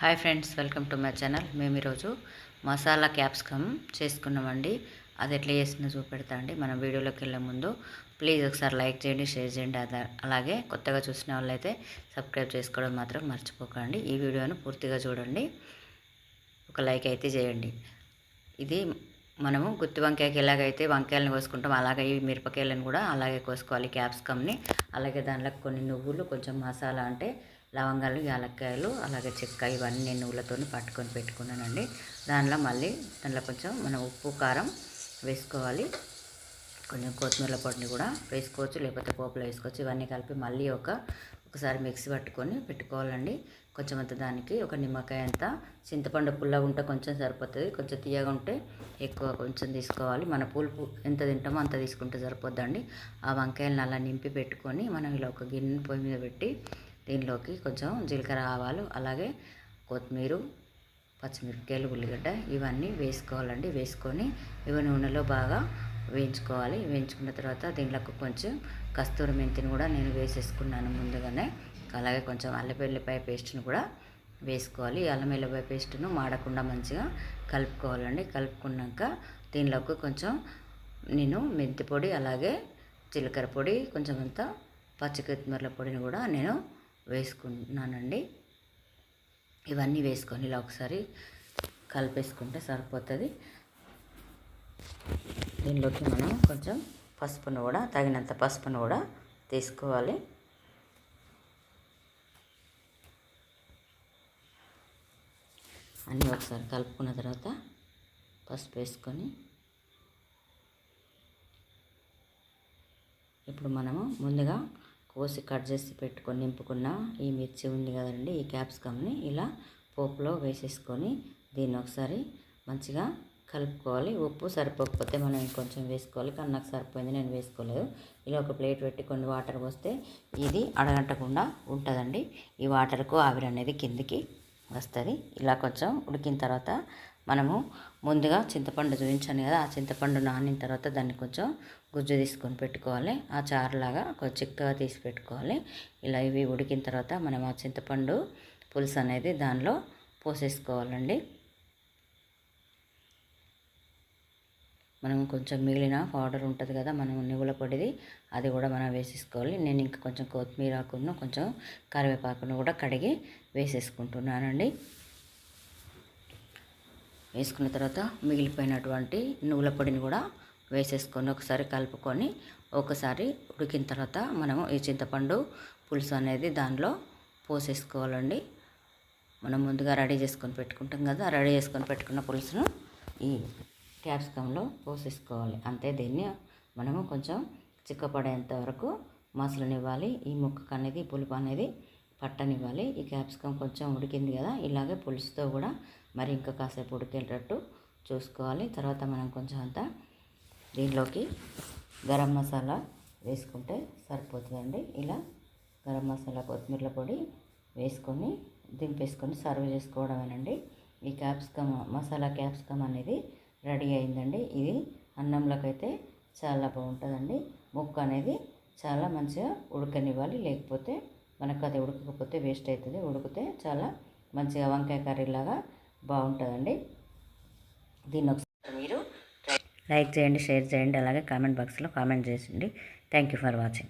Hi friends welcome to my channel. మేము ఈరోజు masala capsicum చేసుకున్నామండి. అది ఎట్లా చేసిందో చూపెడతా అండి. మనం వీడియోలోకి వెళ్ళే ముందు ప్లీజ్ ఒకసారి లైక్ చేయండి షేర్ చేయండి. అలాగే కొత్తగా చూసిన వాళ్ళైతే సబ్స్క్రైబ్ చేసుకోవడం మాత్రం మర్చిపోకండి. ఈ వీడియోను పూర్తిగా చూడండి. ఒక లైక్ అయితే చేయండి. ఇది మనము గుత్తి వంకాయకి ఎలాగైతే వంకాయలను కోసుకుంటాం అలాగే ఈ మిరపకాయలను కూడా అలాగే కోసుకోవాలి క్యాప్సికమ్ని. అలాగే దాంట్లో కొన్ని నువ్వులు కొంచెం మసాలా అంటే లవంగాలు యాలక్కాయలు అలాగే చెక్క ఇవన్నీ నేను నువ్వులతో పట్టుకొని పెట్టుకున్నానండి. దానిలో మళ్ళీ దాంట్లో కొంచెం మనం ఉప్పు కారం వేసుకోవాలి. కొంచెం కొత్తిమీర పొడిని కూడా వేసుకోవచ్చు లేకపోతే పోపులో వేసుకోవచ్చు. ఇవన్నీ కలిపి మళ్ళీ ఒక ఒకసారి మిక్సీ పట్టుకొని పెట్టుకోవాలండి. కొంచెం అంత దానికి ఒక నిమ్మకాయ అంత చింతపండు పుల్లగా ఉంటే కొంచెం సరిపోతుంది. కొంచెం తీయగా ఉంటే ఎక్కువ కొంచెం తీసుకోవాలి. మన పులుపు ఎంత తింటామో అంత తీసుకుంటే సరిపోద్దండి. ఆ వంకాయలను అలా నింపి పెట్టుకొని మనం ఇలా ఒక గిన్నె పొయ్యి మీద పెట్టి దీనిలోకి కొంచెం జీలకర్ర ఆవాలు అలాగే కొత్తిమీర పచ్చిమిరపకాయలు ఉల్లిగడ్డ ఇవన్నీ వేసుకోవాలండి. వేసుకొని ఇవి నూనెలో బాగా వేయించుకోవాలి. వేయించుకున్న తర్వాత దీంట్లోకి కొంచెం కస్తూరి మెంతిని కూడా నేను వేసేసుకున్నాను ముందుగానే. అలాగే కొంచెం అల్లపెల్లిపాయ పేస్ట్ని కూడా వేసుకోవాలి. అల్లం వెల్లిపాయ పేస్ట్ను మాడకుండా మంచిగా కలుపుకోవాలండి. కలుపుకున్నాక దీనిలోకి కొంచెం నేను మెంతి పొడి అలాగే జీలకర్ర పొడి కొంచెం అంతా పచ్చి కొత్తిమీరల పొడిని కూడా నేను వేసుకుంటున్నానండి ఇవన్నీ వేసుకొని ఇలా ఒకసారి కలిపేసుకుంటే సరిపోతుంది. దీనిలోకి మనం కొంచెం పసుపును కూడా తగినంత పసుపును కూడా తీసుకోవాలి. అన్నీ ఒకసారి కలుపుకున్న తర్వాత పసుపు వేసుకొని ఇప్పుడు మనము ముందుగా కోసి కట్ చేసి పెట్టుకొని నింపుకున్న ఈ మిర్చి ఉంది కదండి ఈ క్యాప్సికమ్ని ఇలా పోపులో వేసేసుకొని దీన్ని ఒకసారి మంచిగా కలుపుకోవాలి. ఉప్పు సరిపోకపోతే మనం ఇంకొంచెం వేసుకోవాలి. కానీ నాకు సరిపోయింది నేను వేసుకోలేదు. ఇలా ఒక ప్లేట్ పెట్టి కొన్ని వాటర్ పోస్తే ఇది అడగంటకుండా ఉంటుందండి. ఈ వాటర్కు ఆవిరి అనేది కిందికి వస్తుంది. ఇలా కొంచెం ఉడికిన తర్వాత మనము ముందుగా చింతపండు చూపించాను కదా ఆ చింతపండు నానిన తర్వాత దాన్ని కొంచెం గుజ్జు తీసుకొని పెట్టుకోవాలి. ఆ చారులాగా కొంచెం చిక్కగా తీసి పెట్టుకోవాలి. ఇలా ఇవి ఉడికిన తర్వాత మనం ఆ చింతపండు పులుసు అనేది దానిలో పోసేసుకోవాలండి. మనం కొంచెం మిగిలిన పౌడర్ ఉంటుంది కదా మనం నువ్వుల పొడిది అది కూడా మనం వేసేసుకోవాలి. నేను ఇంకా కొంచెం కొత్తిమీర ఆకును కొంచెం కరివేపాకును కూడా కడిగి వేసేసుకుంటున్నానండి. వేసుకున్న తర్వాత మిగిలిపోయినటువంటి నువ్వుల పొడిని కూడా వేసేసుకొని ఒకసారి కలుపుకొని ఒకసారి ఉడికిన తర్వాత మనము ఈ చింతపండు పులుసు అనేది దానిలో పోసేసుకోవాలండి. మనం ముందుగా రెడీ చేసుకొని పెట్టుకుంటాం కదా రెడీ చేసుకొని పెట్టుకున్న పులుసును ఈ క్యాప్సికంలో పోసేసుకోవాలి. అంతే దీన్ని మనము కొంచెం చిక్కపడేంత వరకు మసలునివ్వాలి. ఈ ముక్కకు అనేది పులుపు అనేది పట్టనివ్వాలి. ఈ క్యాప్సికం కొంచెం ఉడికింది కదా ఇలాగే పులుసుతో కూడా మరి ఇంకా కాసేపు ఉడికేటట్టు చూసుకోవాలి. తర్వాత మనం కొంచెం అంతా దీనిలోకి గరం మసాలా వేసుకుంటే సరిపోతుందండి. ఇలా గరం మసాలా కొత్తిమీర పొడి వేసుకొని దింపేసుకొని సర్వ్ చేసుకోవడమేనండి. ఈ క్యాప్సికమ్ మసాలా క్యాప్సికమ్ అనేది రెడీ అయిందండి. ఇది అన్నంలోకైతే చాలా బాగుంటుందండి. ముక్క అనేది చాలా మంచిగా ఉడకనివ్వాలి. లేకపోతే మనకు అది ఉడకకపోతే వేస్ట్ అవుతుంది. ఉడికితే చాలా మంచిగా వంకాయ కర్రీలాగా బాగుంటుందండి. దీన్ని ఒకసారి మీరు లైక్ చేయండి షేర్ చేయండి అలాగే కామెంట్ బాక్స్లో కామెంట్ చేయండి థ్యాంక్ యూ ఫర్ వాచింగ్.